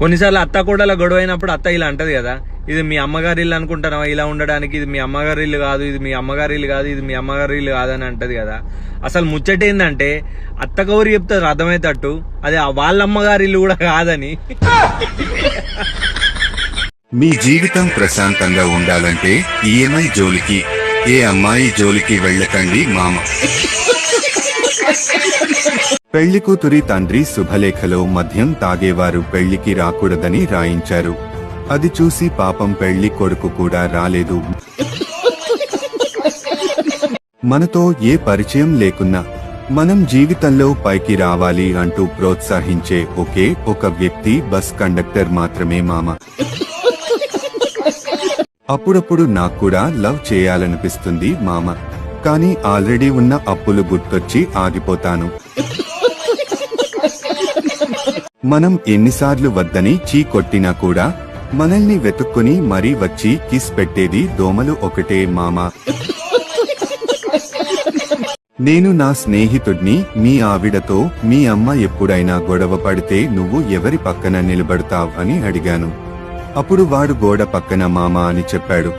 కొన్నిసార్లు అత్త కూడా గొడవ అయినప్పుడు అత్త ఇలా అంటది కదా ఇది మీ అమ్మగారి ఇల్లు అనుకుంటున్నావా? ఇలా ఉండడానికి ఇది మీ అమ్మగారి ఇల్లు కాదు ఇది మీ అమ్మగారి ఇల్లు కాదు ఇది మీ అమ్మగారి ఇల్లు కాదని అంటది కదా. అసలు ముచ్చట ఏంటంటే అత్త కౌరి చెప్తారు అర్థమయ్యేటట్టు అది వాళ్ళ అమ్మగారి ఇల్లు కూడా కాదని. మీ జీవితం ప్రశాంతంగా ఉండాలంటే ఈఎంఐ జోలికి ఏ అమ్మాయి జోలికి వెళ్ళకండి మామ. పెళ్ళికూతురి తండ్రి శుభలేఖలో మద్యం తాగేవారు పెళ్ళికి రాకూడదని రాయించారు. అది చూసి పాపం పెళ్ళి కొడుకు కూడా రాలేదు. మనతో ఏ పరిచయం లేకున్నా మనం జీవితంలో పైకి రావాలి అంటూ ప్రోత్సహించే ఒకే ఒక వ్యక్తి బస్ కండక్టర్ మాత్రమే మామ. అప్పుడప్పుడు నాకు కూడా లవ్ చేయాలనిపిస్తుంది మామ. కానీ ఆల్రెడీ ఉన్న అప్పులు గుర్తొచ్చి ఆగిపోతాను. మనం ఎన్నిసార్లు వద్దని చీ కొట్టినా కూడా మనల్ని వెతుక్కుని మరీ వచ్చి కిస్ పెట్టేది దోమలు ఒకటే మామ. నేను నా స్నేహితుడిని మీ ఆవిడతో మీ అమ్మ ఎప్పుడైనా గొడవ పడితే నువ్వు ఎవరి పక్కన నిలబడతావ్ అని అడిగాను. అప్పుడు వాడు గోడ పక్కన మామ అని చెప్పాడు.